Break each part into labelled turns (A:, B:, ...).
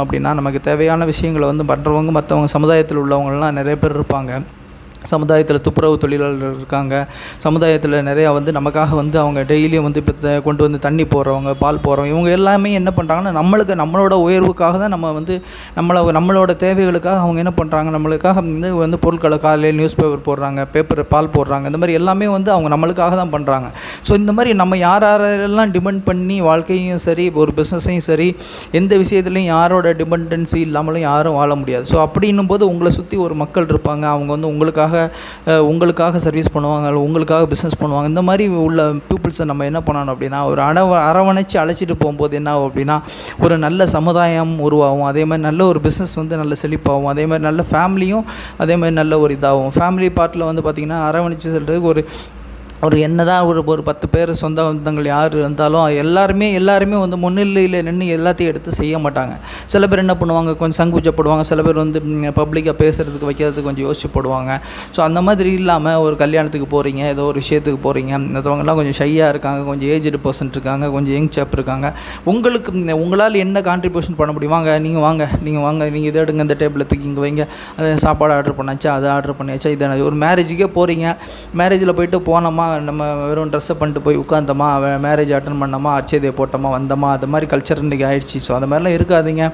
A: அப்படின்னா நமக்கு தேவையான விஷயங்களை வந்து பண்ணுறவங்க மற்றவங்க சமுதாயத்தில் உள்ளவங்கள்லாம் நிறைய பேர் இருப்பாங்க. சமுதாயத்தில் துப்புரவு தொழிலாளர்கள் இருக்காங்க. சமுதாயத்தில் நிறையா வந்து நமக்காக வந்து அவங்க டெய்லியும் வந்து இப்போ த- கொண்டு வந்து தண்ணி போடுறவங்க பால் போடுறவங்க இவங்க எல்லாமே என்ன பண்ணுறாங்கன்னா நம்மளுக்கு நம்மளோட உயர்வுக்காக தான் நம்ம வந்து நம்மளை நம்மளோட தேவைகளுக்காக அவங்க என்ன பண்ணுறாங்க நம்மளுக்காக வந்து வந்து பொருட்களை காலையில் நியூஸ் பேப்பர் போடுறாங்க பேப்பர் பால் போடுறாங்க இந்த மாதிரி எல்லாமே வந்து அவங்க நம்மளுக்காக தான் பண்ணுறாங்க ஸோ இந்த மாதிரி நம்ம யார் யாரெல்லாம் டிபெண்ட் பண்ணி வாழ்க்கையும் சரி ஒரு பிஸ்னஸையும் சரி எந்த விஷயத்துலையும் யாரோட டிபெண்டன்சி இல்லாமலும் யாரும் வாழ முடியாது. ஸோ அப்படின்னும் போது உங்களை சுற்றி ஒரு மக்கள் இருப்பாங்க. அவங்க வந்து உங்களுக்காக உங்களுக்காக சர்வீஸ் பண்ணுவாங்க. உங்களுக்காக பிஸ்னஸ் பண்ணுவாங்க. இந்த மாதிரி உள்ள பீப்புள்ஸை நம்ம என்ன பண்ணணும் அப்படின்னா ஒரு அடவ அரவணைச்சு அழைச்சிட்டு போகும்போது என்ன ஆகும் அப்படின்னா ஒரு நல்ல சமுதாயம் உருவாகும். அதே மாதிரி நல்ல ஒரு பிஸ்னஸ் வந்து நல்ல செழிப்பாகும். அதே மாதிரி நல்ல ஃபேமிலியும் அதே மாதிரி நல்ல ஒரு இதாகும். ஃபேமிலி பார்ட்டில் வந்து பார்த்திங்கன்னா அரவணைச்சு சொல்கிறதுக்கு ஒரு ஒரு என்ன தான் ஒரு ஒரு பத்து பேர் சொந்த பந்தங்கள் யார் இருந்தாலும் எல்லாருமே எல்லாருமே வந்து முன்னிலையில் நின்று எல்லாத்தையும் எடுத்து செய்ய மாட்டாங்க. சில பேர் என்ன பண்ணுவாங்க கொஞ்சம் சங்குச்சப்படுவாங்க சில பேர் வந்து பப்ளிக்காக பேசுகிறதுக்கு வைக்கிறதுக்கு கொஞ்சம் யோசிச்சு போடுவாங்க. ஸோ அந்த மாதிரி இல்லாமல் ஒரு கல்யாணத்துக்கு போகிறீங்க ஏதோ ஒரு விஷயத்துக்கு போகிறீங்க மற்றவங்கலாம் கொஞ்சம் ஷையாக இருக்காங்க கொஞ்சம் ஏஜ்டு பர்சன் இருக்காங்க கொஞ்சம் யங் சேப் இருக்காங்க. உங்களுக்கு உங்களால் என்ன கான்ட்ரிபியூஷன் பண்ண முடியுமாங்க நீங்கள் வாங்க நீங்கள் வாங்க நீங்கள் இதை எடுங்க இந்த டேபிளில் தூக்கி இங்கே வைங்க. அது சாப்பாடு ஆர்டர் பண்ணாச்சா அதை ஆர்டர் பண்ணியாச்சா இதை ஒரு மேரேஜுக்கே போகிறீங்க மேரேஜில் போயிட்டு போனோமா நம்ம வெறும் ட்ரெஸ்ஸை பண்ணிட்டு போய் உட்காந்தோமா மேரேஜ் அட்டன் பண்ணோமா அச்சதையை போட்டோமா வந்தோமா அது மாதிரி கல்ச்சர் இன்றைக்கி ஆயிடுச்சு. ஸோ அந்த மாதிரிலாம் இருக்காதீங்க.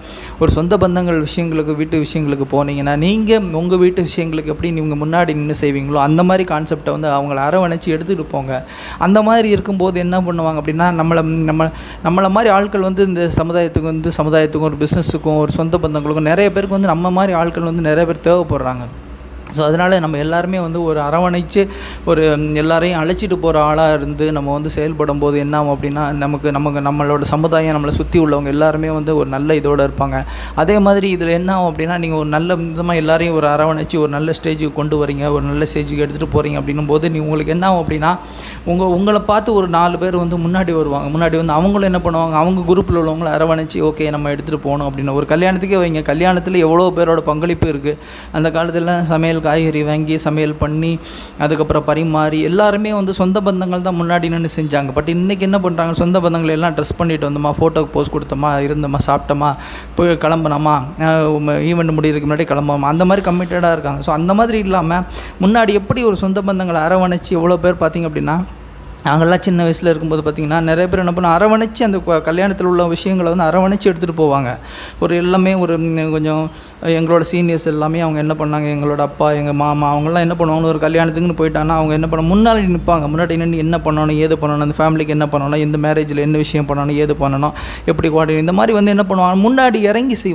A: ஒரு சொந்த பந்தங்கள் விஷயங்களுக்கு வீட்டு விஷயங்களுக்கு போனீங்கன்னா நீங்கள் உங்கள் வீட்டு விஷயங்களுக்கு எப்படி நீங்கள் முன்னாடி நின்று செய்வீங்களோ அந்த மாதிரி கான்செப்டை வந்து அவங்கள அரவணைச்சு எடுத்துகிட்டு போங்க. அந்த மாதிரி இருக்கும்போது என்ன பண்ணுவாங்க அப்படின்னா நம்மளை நம்ம நம்மளை மாதிரி ஆட்கள் வந்து இந்த சமுதாயத்துக்கு வந்து சமுதாயத்துக்கும் ஒரு பிஸ்னஸுக்கும் ஒரு சொந்த பந்தங்களுக்கும் நிறைய பேருக்கு வந்து நம்ம மாதிரி ஆட்கள் வந்து நிறைய பேர் தேவைப்படுறாங்க. ஸோ அதனால் நம்ம எல்லாருமே வந்து ஒரு அரவணைச்சு ஒரு எல்லாரையும் அழைச்சிட்டு போகிற ஆளாக இருந்து நம்ம வந்து செயல்படும் போது என்ன ஆகும் அப்படின்னா நமக்கு நமக்கு நம்மளோட சமுதாயம் நம்மளை சுற்றி உள்ளவங்க எல்லாருமே வந்து ஒரு நல்ல இதோடு இருப்பாங்க. அதே மாதிரி இதில் என்ன ஆகும் அப்படின்னா நீங்கள் ஒரு நல்ல விதமாக எல்லாரையும் ஒரு அரவணைச்சு ஒரு நல்ல ஸ்டேஜுக்கு கொண்டு வரீங்க ஒரு நல்ல ஸ்டேஜுக்கு எடுத்துகிட்டு போகிறீங்க அப்படின்னும் போது நீ உங்களுக்கு என்ன ஆகும் அப்படின்னா உங்கள் உங்களை பார்த்து ஒரு நாலு பேர் வந்து முன்னாடி வருவாங்க. முன்னாடி வந்து அவங்களும் என்ன பண்ணுவாங்க? அவங்க குரூப்பில் உள்ளவங்களை அரவணைச்சு ஓகே நம்ம எடுத்துகிட்டு போகணும் அப்படின்னு. ஒரு கல்யாணத்துக்கே வைங்க. கல்யாணத்தில் எவ்வளோ பேரோட பங்களிப்பு இருக்குது அந்த காலத்தில் சமையல் காய்கறி வாங்கி சமையல் பண்ணி அதுக்கப்புறம் பரிமாறி எல்லாருமே வந்து சொந்த பந்தங்கள் தான் முன்னாடி நின்று செஞ்சாங்க. பட் இன்றைக்கி என்ன பண்ணுறாங்க சொந்த பந்தங்கள் எல்லாம் ட்ரெஸ் பண்ணிட்டு வந்தோமா? ஃபோட்டோக்கு போஸ்ட் கொடுத்தோமா? இருந்தோமா? சாப்பிட்டோமா? போய் கிளம்புனோமா? ஈவெண்ட் முடியறதுக்கு முன்னாடி கிளம்புவோமா? அந்த மாதிரி கமிட்டடாக இருக்காங்க. ஸோ அந்த மாதிரி இல்லாமல் முன்னாடி எப்படி ஒரு சொந்த பந்தங்களை அரவணைச்சு எவ்வளோ பேர் பார்த்தீங்க அப்படின்னா நாங்கள்லாம் சின்ன வயசில் இருக்கும்போது பார்த்திங்கன்னா நிறைய பேர் என்ன பண்ண அரவணைச்சு அந்த கல்யாணத்தில் உள்ள விஷயங்களை வந்து அரவணைச்சு எடுத்துகிட்டு போவாங்க. ஒரு எல்லாமே ஒரு கொஞ்சம் எங்களோட சீனியர்ஸ் எல்லாமே அவங்க என்ன பண்ணாங்க எங்களோட அப்பா எங்கள் மாமா அவங்களாம் என்ன பண்ணுவாங்க ஒரு கல்யாணத்துக்குன்னு போயிட்டாங்கன்னா அவங்க என்ன பண்ண முன்னாடி நிற்பாங்க முன்னாடி நின்று என்ன பண்ணணும் ஏது பண்ணணும் அந்த ஃபேமிலிக்கு என்ன பண்ணணும் எந்த மேரேஜில் என்ன விஷயம் பண்ணணும் ஏது பண்ணணும் எப்படி கோஆர்டினேட் இந்த மாதிரி வந்து என்ன பண்ணுவாங்க முன்னாடி இறங்கி செய்வாங்க.